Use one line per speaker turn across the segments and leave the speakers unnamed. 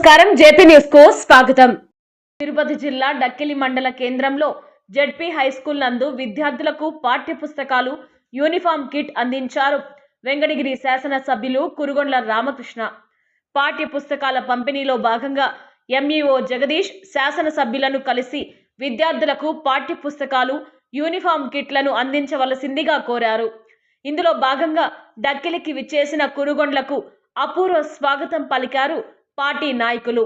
నమస్కారం జేపీ న్యూస్కు స్వాగతం. తిరుపతి జిల్లా డక్కిలి మండల కేంద్రంలో జెడ్పీ హై స్కూల్ నందు విద్యార్థులకు పాఠ్య పుస్తకాలు యూనిఫామ్ కిట్ అందించారు వెంకటగిరి శాసన సభ్యులు కురుగొండ్ల రామకృష్ణ. పాఠ్య పుస్తకాల పంపిణీలో భాగంగా ఎంఈఓ జగదీష్ శాసన సభ్యులను కలిసి విద్యార్థులకు పాఠ్య పుస్తకాలు యూనిఫామ్ కిట్లను అందించవలసిందిగా కోరారు. ఇందులో భాగంగా డక్కిలికి విచ్చేసిన కురుగొండ్లకు అపూర్వ స్వాగతం పలికారు పార్టీ నాయకులు.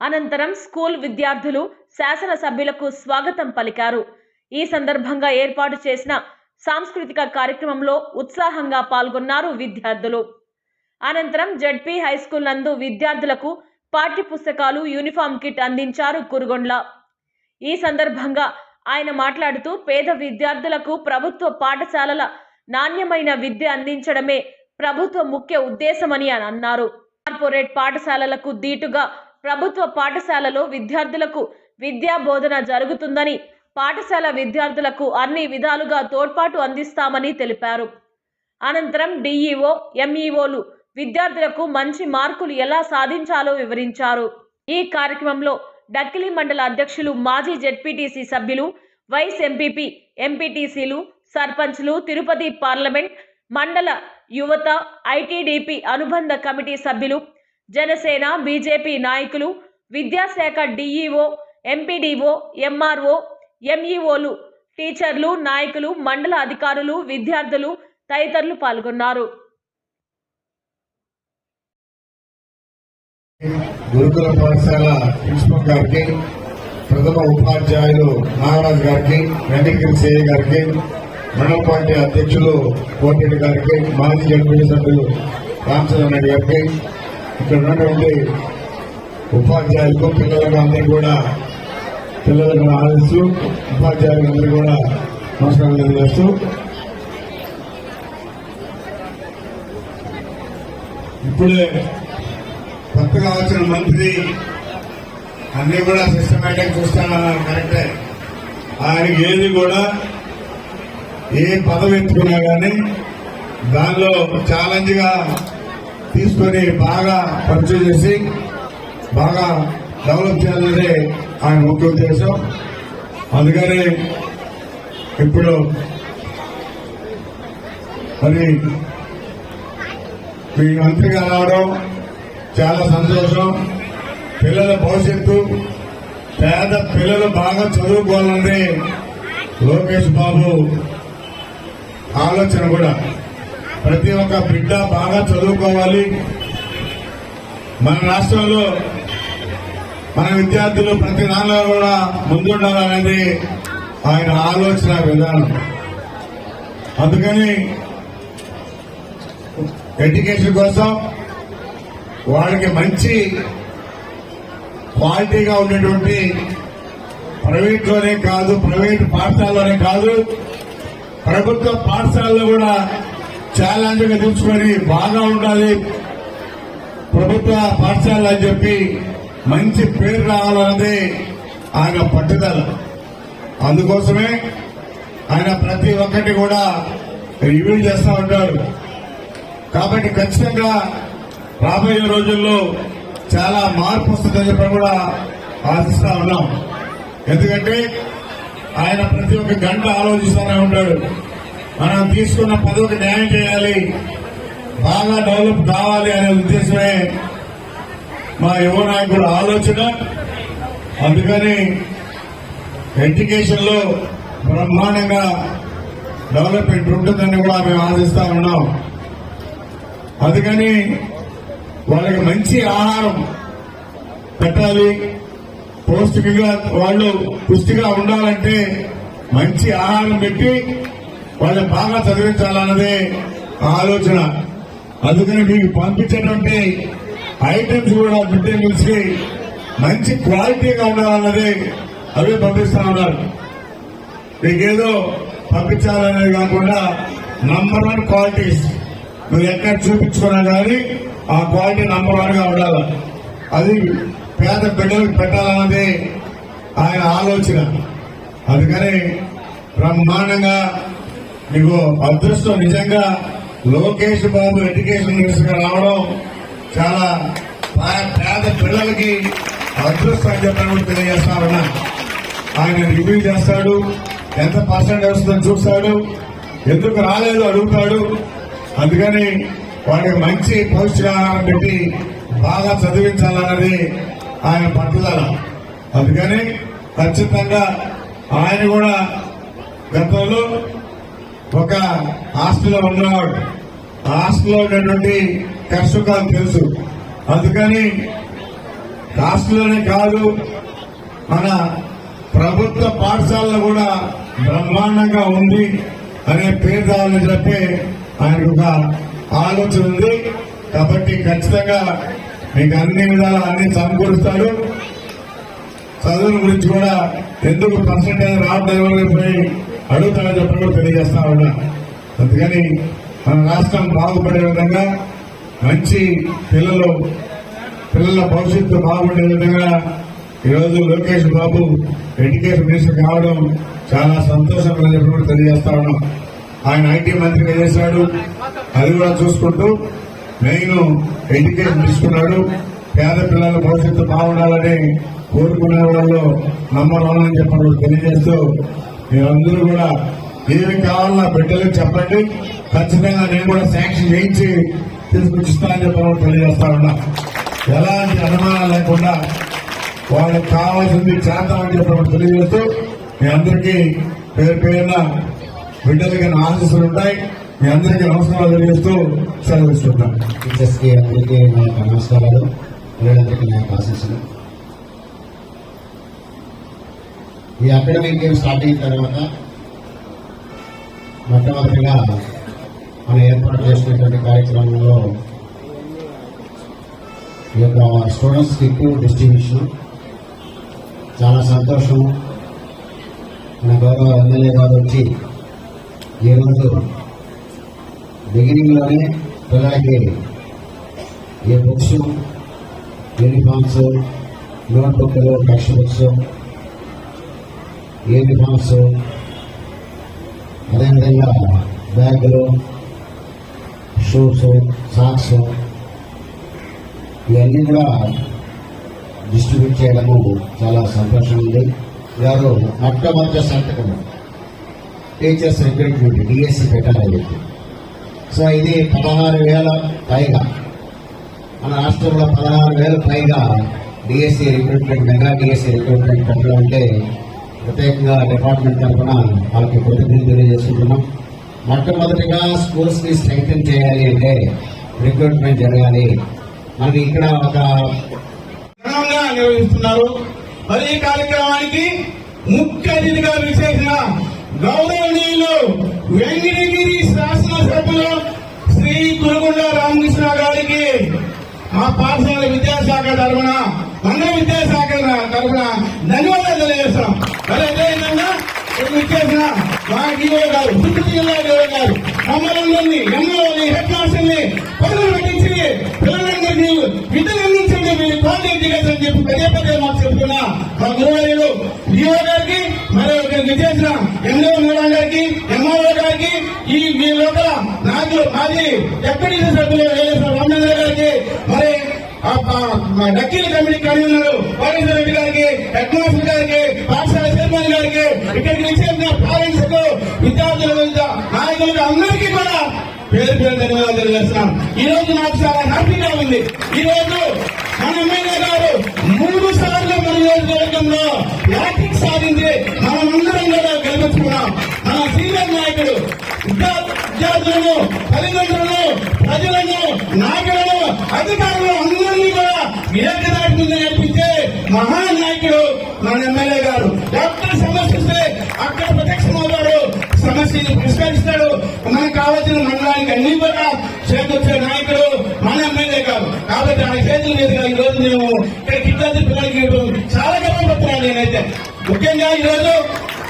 అనంతరం స్కూల్ విద్యార్థులు శాసన సభ్యులకు స్వాగతం పలికారు. ఈ సందర్భంగా ఏర్పాటు చేసిన సాంస్కృతిక కార్యక్రమంలో ఉత్సాహంగా పాల్గొన్నారు విద్యార్థులు. అనంతరం జడ్పీ హై స్కూల్ నందు విద్యార్థులకు పాఠ్య పుస్తకాలు యూనిఫామ్ కిట్ అందించారు కురుగొండ్ల. ఈ సందర్భంగా ఆయన మాట్లాడుతూ పేద విద్యార్థులకు ప్రభుత్వ పాఠశాలల నాణ్యమైన విద్య అందించడమే ప్రభుత్వ ముఖ్య ఉద్దేశమని అని అన్నారు. కార్పొరేట్ పాఠశాలలకు దీటుగా ప్రభుత్వ పాఠశాలలో విద్యార్థులకు విద్యా బోధన జరుగుతుందని పాఠశాల విద్యార్థులకు అన్ని విధాలుగా తోడ్పాటు అందిస్తామని తెలిపారు. అనంతరం డిఈఓ ఎంఈఓలు విద్యార్థులకు మంచి మార్కులు ఎలా సాధించాలో వివరించారు. ఈ కార్యక్రమంలో డక్కిలి మండల అధ్యక్షులు మాజీ జెడ్పీటీసీ సభ్యులు వైస్ ఎంపీపీ ఎంపీటీసీలు సర్పంచ్లు తిరుపతి పార్లమెంట్ మండల యువత ఐటీడీపీ అనుబంధ కమిటీ సభ్యులు జనసేన బీజేపీ నాయకులు విద్యాశాఖ డిఈఓ ఎంపీడీఓ ఎంఆర్ఓ ఎంఈఓలు టీచర్లు నాయకులు మండల అధికారులు విద్యార్థులు తదితరులు పాల్గొన్నారు.
గురుకుల పాఠశాల ప్రిన్సిపల్ గారికి ప్రథమ ఉపాధ్యాయులు నాగరాజు గారికి వెంకటగిరి సిఐ గారికి మండల పార్టీ అధ్యక్షులు కోటిరెడ్డి గారికి మాజీ ఎంపీ సభ్యులు రామచంద్ర రెడ్డి గారికి ఇక్కడ ఉన్నటువంటి ఉపాధ్యాయులకు పిల్లలకు అందరికీ కూడా పిల్లలకు ఆదిస్తూ ఉపాధ్యాయులందరూ కూడా నమస్కారం తెలియజేస్తూ. ఇప్పుడే కొత్తగా వచ్చిన మంత్రి అన్ని కూడా సిస్టమేటిక్ చూస్తానన్నారు కరెక్టే. ఆయనకి ఏది కూడా ఏ పదవి ఎత్తుకున్నా కానీ దానిలో ఛాలెంజ్గా తీసుకొని బాగా పరిచయం చేసి బాగా డెవలప్ చేయాలనేది ఆయన ముఖ్య ఉద్దేశం. అందుకని ఇప్పుడు మరి మీ మంత్రిగా రావడం చాలా సంతోషం. పిల్లల భవిష్యత్తు పేద పిల్లలు బాగా చదువుకోవాలని లోకేష్ బాబు ఆలోచన కూడా. ప్రతి ఒక్క బిడ్డ బాగా చదువుకోవాలి. మన రాష్ట్రంలో మన విద్యార్థులు ప్రతి దానిలో కూడా ముందుండాలనేది ఆయన ఆలోచన విధానం. అందుకని ఎడ్యుకేషన్ కోసం వాళ్ళకి మంచి క్వాలిటీగా ఉండేటువంటి ప్రైవేట్లోనే కాదు ప్రైవేట్ పాఠశాలలోనే కాదు ప్రభుత్వ పాఠశాలలో కూడా ఛాలెంజ్గా తీసుకొని బాగా ఉండాలి. ప్రభుత్వ పాఠశాల అని చెప్పి మంచి పేరు రావాలన్నది ఆయన పట్టుదల. అందుకోసమే ఆయన ప్రతి ఒక్కటి కూడా రివ్యూ చేస్తా ఉంటారు. కాబట్టి ఖచ్చితంగా రాబోయే రోజుల్లో చాలా మార్పు వస్తుందని చెప్పి కూడా ఆశిస్తా ఉన్నాం. ఎందుకంటే ఆయన ప్రతి ఒక్క గంట ఆలోచిస్తూనే ఉంటాడు. మనం తీసుకున్న పదవికి న్యాయం చేయాలి. బాగా డెవలప్ కావాలి అనే ఉద్దేశమే మా యువ నాయకుడు ఆలోచన. అందుకని ఎడ్యుకేషన్లో బ్రహ్మాండంగా డెవలప్మెంట్ ఉంటుందని కూడా మేము ఆశిస్తా ఉన్నాం. అందుకని వాళ్ళకి మంచి ఆహారం పెట్టాలి. పౌష్టికంగా వాళ్ళు పుష్టిగా ఉండాలంటే మంచి ఆహారం పెట్టి వాళ్ళని బాగా చదివించాలన్నదే ఆలోచన. అందుకని మీకు పంపించేటువంటి ఐటమ్స్ కూడా మిడ్ డే మీల్స్కి మంచి క్వాలిటీగా ఉండాలన్నది అవే పంపిస్తా ఉన్నారు. మీకేదో పంపించాలనేది కాకుండా నంబర్ వన్ క్వాలిటీస్ నువ్వు ఎక్కడ చూపించుకున్నా కానీ ఆ క్వాలిటీ నంబర్ వన్గా ఉండాలి. అది పేద బిడ్డలకు పెట్టాలన్నది ఆయన ఆలోచన. అందుకని బ్రహ్మాండంగా మీకు అదృష్టం నిజంగా లోకేష్ బాబు ఎడ్యుకేషన్ మినిస్టర్గా రావడం చాలా పేద పిల్లలకి అదృష్టం అని చెప్పడం కూడా తెలియజేస్తా ఉన్నా. ఆయన రివ్యూ చేస్తాడు ఎంత పర్సెంట్ వస్తుందో చూస్తాడు ఎందుకు రాలేదు అడుగుతాడు. అందుకని వాడికి మంచి పౌష్టికాహారం పెట్టి బాగా చదివించాలన్నది ఆయన పట్టుదల. అందుకని ఖచ్చితంగా ఆయన కూడా గతంలో ఒక హాస్టల్లో ఉన్నవాడు ఆ హాస్టల్లో ఉన్నటువంటి కష్టకాలు తెలుసు. అందుకని హాస్టల్లోనే కాదు మన ప్రభుత్వ పాఠశాలలో కూడా బ్రహ్మాండంగా ఉంది అనే పేరు రావాలని చెప్పి ఆయనకు ఒక ఆలోచన ఉంది. కాబట్టి ఖచ్చితంగా మీకు అన్ని విధాలు అన్ని సమకూరుస్తారు. చదువుల గురించి కూడా ఎందుకు పర్సంటేజ్ రావడం పోయి అడుగుతాడని చెప్పి కూడా తెలియజేస్తా ఉన్నా. అందుకని మన రాష్ట్రం బాగుపడే విధంగా మంచి పిల్లలు పిల్లల భవిష్యత్తు బాగుపడే విధంగా ఈరోజు లోకేష్ బాబు ఎడ్యుకేషన్ మినిస్టర్ కావడం చాలా సంతోషంగా చెప్పి కూడా తెలియజేస్తా ఉన్నాం. ఆయన ఐటీ మంత్రిగా చేశాడు. అది కూడా చూసుకుంటూ మెయిన్ ఎడ్యుకేషన్ తీసుకున్నాడు. పేద పిల్లల భవిష్యత్తు బాగుండాలని కోరుకునే వాళ్ళు నమ్మరాలని వన్ చెప్పి తెలియజేస్తూ మీరందరూ కూడా ఏమి కావాలన్నా బిడ్డలకు చెప్పండి. ఖచ్చితంగా నేను కూడా శాంక్షన్ చేయించి తీసుకొచ్చిస్తానని చెప్పి తెలియజేస్తా ఉన్నా. ఎలాంటి అనుమానాలు లేకుండా వాళ్ళకి కావాల్సింది చేద్దామని చెప్పి తెలియజేస్తూ మీ అందరికీ పేరు పేరున బిడ్డలకి నా ఆశీస్సులు ఉంటాయి. మీ అందరికీ నమస్కారాలు తెలియజేస్తూ సెలవిస్తున్నాను
టీచర్స్ అందరికీ నా నమస్కారాలు. పిల్లలందరికీ నా ఆశీస్సులు. ఈ అకాడమిక్ గేమ్ స్టార్ట్ అయిన తర్వాత మొట్టమొదటిగా మనం ఏర్పాటు చేసినటువంటి కార్యక్రమంలో ఈ యొక్క స్టూడెంట్స్ కిట్ డిస్ట్రిబ్యూషన్. చాలా సంతోషం మన గౌరవ ఎమ్మెల్యే గారు వచ్చి ఈరోజు బిగినింగ్లోనే పిల్లలకి ఏ బుక్స్ యూనిఫామ్స్ నోట్బుక్లు టెక్స్ట్ బుక్స్ యూనిఫామ్స్ అదేవిధంగా బ్యాగులు షూస్ సాక్స్ ఇవన్నీ కూడా డిస్ట్రిబ్యూట్ చేయడము చాలా సంతోషం ఉంది. గారు మొట్టమొదటి సంతకం టీచర్స్ రిక్రూట్మెంట్ డిఎస్సి పెట్టాలని చెప్పి. సో ఇది పదహారు వేల పైగా. మన రాష్ట్రంలో పదహారు వేల పైగా DSC recruitment mega DSC recruitment పెట్టడం ఉంటే ప్రత్యేకంగా డిపార్ట్మెంట్ తరఫున వాళ్ళకి కృతజ్ఞతలు తెలియజేసుకుంటున్నాం. మొట్టమొదటిగా స్కూల్స్ని స్ట్రెంగ్తన్ చేయాలి అంటే రిక్రూట్మెంట్ జరగాలి. మనకి ఇక్కడ ఒక
నిర్వహిస్తున్నారు. మరి ఈ కార్యక్రమానికి ముఖ్య అతిథిగా విచ్చేసిన గౌరవనీయులు వెంకటగిరి సభ్యులు శ్రీ కురుగుండ రామకృష్ణ గారికి మా పాఠశాల విద్యాశాఖ తరఫున మన విద్యాశాఖ తరఫున ధన్యవాదాలు తెలియజేస్తాం మరి అదేవిధంగా ఇచ్చేసిన విచ్చేసిన మా డిఓ గారు చిత్తూరు జిల్లా డిఓ గారు మమ్మల్ని ఎమ్మెల్యేని హెడ్ మాస్టర్ని పనులు పెట్టించి పిల్లలందరికీ విద్యను అందించండి చెప్పి పదే పదే మాకు చెప్తున్నా. మా గురువారు డిఓ గారికి మరి ఇక్కడికి చేసిన మేడం గారికి గారికి ఈ మీ లోపల నాకు మాది ఎప్పటి సభ్యులు వేలేశ్వర రామచంద్ర గారికి మరి ఆ మా డక్కీల కమిటీ కన్వీనర్ వారేశ్వర రెడ్డి గారికి హెడ్ గారికి పాఠశాల చైర్మన్ గారికి ఇక్కడికి విచ్చేసిన పేరెంట్స్కు విద్యార్థుల నాయకులకు అందరికీ కూడా పేరు పేరు ధన్యవాదాలు తెలియజేస్తున్నాం ఈ రోజు నాకు చాలా హ్యాపీగా ఉంది. ఈ రోజు సాధించి మనమందరం కూడా గెలిపించుకున్నాం మన సీనియర్ నాయకుడు విద్యార్థులను తల్లిదండ్రులను ప్రజలను నాయకులను అధికారులు అందరినీ కూడా ఏకదాటింది నడిపించే మహానాయకుడు మన ఎమ్మెల్యే గారు. డాక్టర్ సమస్యస్తే అక్కడ ప్రత్యక్షమవుతాడు సమస్యని పరిష్కరిస్తాడు. మనకు కావాల్సిన మండలానికి అన్ని కూడా చేకూర్చే నాయకుడు మన ఎమ్మెల్యే గారు. కాబట్టి ఆయన చేతుల మీదుగా ఈ రోజు మేము ఇక్కడ విద్యార్థి పిల్లలకి చాలా చెప్తున్నాను నేనైతే. ముఖ్యంగా ఈరోజు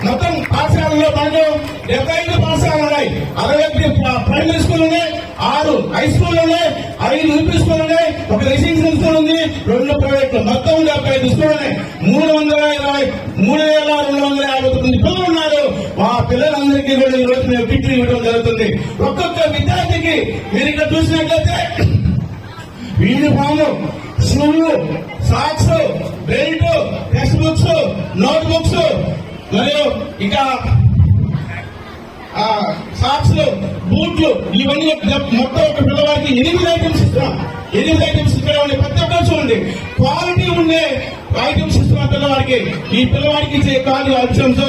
మొత్తం పాఠశాలలో మనకు డెబ్బై ఐదు పాఠశాలలు ఉన్నాయి. అరవై ఒకటి ప్రైమరీ స్కూల్ ఉన్నాయి ఆరు హై స్కూల్ ఉన్నాయి ఐదు యూపీ స్కూల్ ఉన్నాయి ఒక రెసిడెన్షియల్ స్కూల్ ఉంది రెండు ప్రైవేట్ మొత్తం డెబ్బై ఐదు స్కూల్ ఉన్నాయి. మూడు వందల ఇరవై మూడు వేల రెండు వందల యాభై తొమ్మిది పిల్లలు ఉన్నారు. ఆ పిల్లలందరికీ కూడా ఈ రోజు మేము కిట్లు ఇవ్వడం జరుగుతుంది. ఒక్కొక్క విద్యార్థికి మీరు ఇక్కడ చూసినట్లయితే uniform షూలు socks belt text books note books మరియు ఇంకా ఆ సాక్స్ బూట్లు ఇవన్నీ మొత్తం ఒక పిల్లవాడికి ఎనిమిది ఐటమ్స్ ఇస్తున్నాం. ఎనిమిది ఐటమ్స్ ఇక్కడ ఉండే. ప్రతి ఒక్కరు చూడండి. క్వాలిటీ ఉండే ఐటమ్స్ ఇస్తున్నాం పిల్లవాడికి. ఈ పిల్లవాడికి ఇచ్చే క్వాలిటీ ఐటమ్స్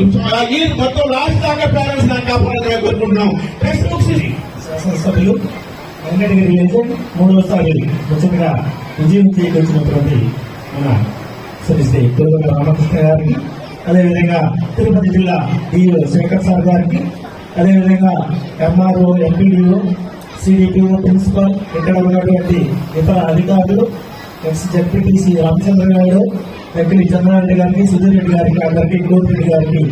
ఈ మొత్తం లాస్ట్ దాకా పేరెంట్స్ నాకు కాపాడాలని కోరుకుంటున్నాం. టెక్స్ట్ బుక్స్
సభ్యులు వెంకటగిరి నియోజకం మూడవసారి ముచ్చటగా విజయం చేకూర్చినటువంటి మన శ్రీ శ్రీ రామకృష్ణ గారికి అదేవిధంగా తిరుపతి జిల్లా డిఓ శేఖర్ సార్ గారికి అదేవిధంగా ఎంఆర్ఓ ఎంపీడీఓ సిడిపిఓ ప్రిన్సిపల్ ఇక్కడ ఉన్నటువంటి ఇతర అధికారులు ఎక్స్ జడ్పీటీసీ రామచంద్ర గారు వెంకటి చంద్రారెడ్డి గారికి సుధీర్ రెడ్డి గారికి అందరికీ గోపిరెడ్డి గారికి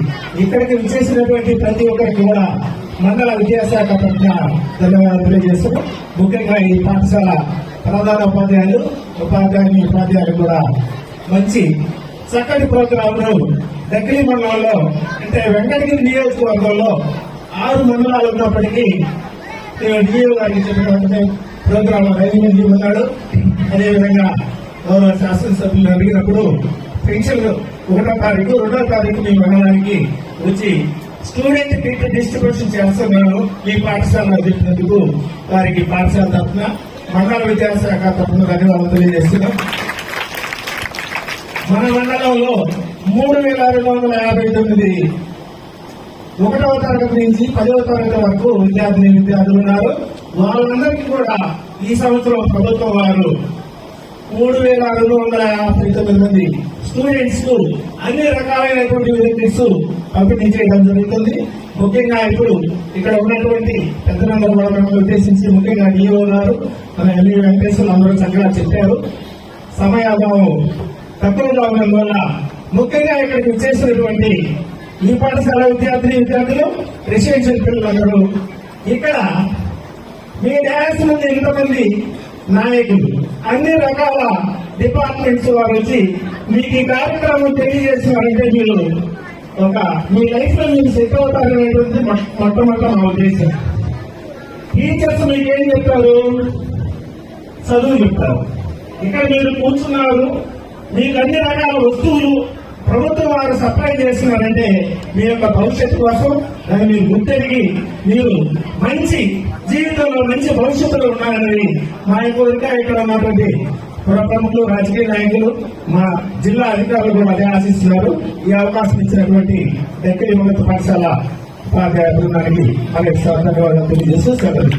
ఇక్కడికి విచ్చేసినటువంటి ప్రతి ఒక్కరికి కూడా మండల విద్యాశాఖ పట్ల ధన్యవాదాలు తెలియజేస్తూ ముఖ్యంగా ఈ పాఠశాల ప్రధాన ఉపాధ్యాయులు ఉపాధ్యాయుని ఉపాధ్యాయులు కూడా మంచి చక్కటి ప్రోగ్రాంను దక్కలి మండలంలో అంటే వెంకటగిరి నియోజకవర్గంలో ఆరు మండలాలు ఉన్నప్పటికీ డిఓ గారికి చెప్పినటువంటి ప్రోగ్రామ్ ఐదు ఉన్నాడు. అదేవిధంగా గౌరవ శాసనసభ్యులు అడిగినప్పుడు పెన్షన్ ఒకటో తారీఖు రెండో తారీఖు మీ మండలానికి వచ్చి స్టూడెంట్ కిట్ డిస్ట్రిబ్యూషన్ చేస్తున్నాను. మీ పాఠశాల చెప్పినందుకు వారికి పాఠశాల తరఫున మండల విద్యాశాఖ తరఫున ధన్యవాదాలు తెలియజేస్తున్నాం. మన మండలంలో మూడు వేల రెండు వందల యాభై తొమ్మిది ఒకటవ తరగతి నుంచి పదవ తరగతి వరకు విద్యార్థిని విద్యార్థులు ఉన్నారు. వాళ్ళందరికీ కూడా ఈ సంవత్సరం ప్రభుత్వం వారు మూడు వేల రెండు వందల యాభై తొమ్మిది మంది స్టూడెంట్స్కు అన్ని రకాలైనటువంటి బెనిఫిట్స్ పంపిణీ చేయడం జరుగుతుంది. ముఖ్యంగా ఇప్పుడు ఇక్కడ ఉన్నటువంటి పెద్దలందరూ కూడా ఉద్దేశించి ముఖ్యంగా డిఓ గారు మన ఎల్ఈ వెంకటేశ్వరులు అందరూ చక్కగా చెప్పారు. సమయాభావం తక్కువగా ఉండడం వల్ల ముఖ్యంగా ఇక్కడికి వచ్చేసినటువంటి ఈ పాఠశాల విద్యార్థిని విద్యార్థులు రెసిడెన్షియల్ పిల్లలందరూ ఇక్కడ మీ డాన్స్ నుండి ఎంతమంది నాయకులు అన్ని రకాల డిపార్ట్మెంట్స్ వారు వచ్చి మీకు ఈ కార్యక్రమం తెలియజేస్తున్నారంటే మీరు ఒక మీ లైఫ్లో మీరు సెట్ అవుతారనేటువంటి మొట్ట- మొట్టమొదట మా ఉద్దేశం. టీచర్స్ మీకేం చెప్తారు? చదువు చెప్తారు. ఇక్కడ మీరు కూర్చున్నారు. మీకు అన్ని రకాల వస్తువులు ప్రభుత్వం వారు సప్లై చేస్తున్నారంటే మీ యొక్క భవిష్యత్తు కోసం దాన్ని మీరు గుర్తెరిగి మీరు మంచి జీవితంలో మంచి భవిష్యత్తులో ఉన్నారని మా యొక్క ఇక్కడ ఉన్నటువంటి పుర ప్రముఖులు రాజకీయ నాయకులు మా జిల్లా అధికారులు కూడా అదే ఆశిస్తున్నారు. ఈ అవకాశం ఇచ్చినటువంటి దక్కలి ఉన్నత పాఠశాల ఉపాధ్యాయ బృందానికి అనేక ధన్యవాదాలు తెలియజేస్తూ సెలవు.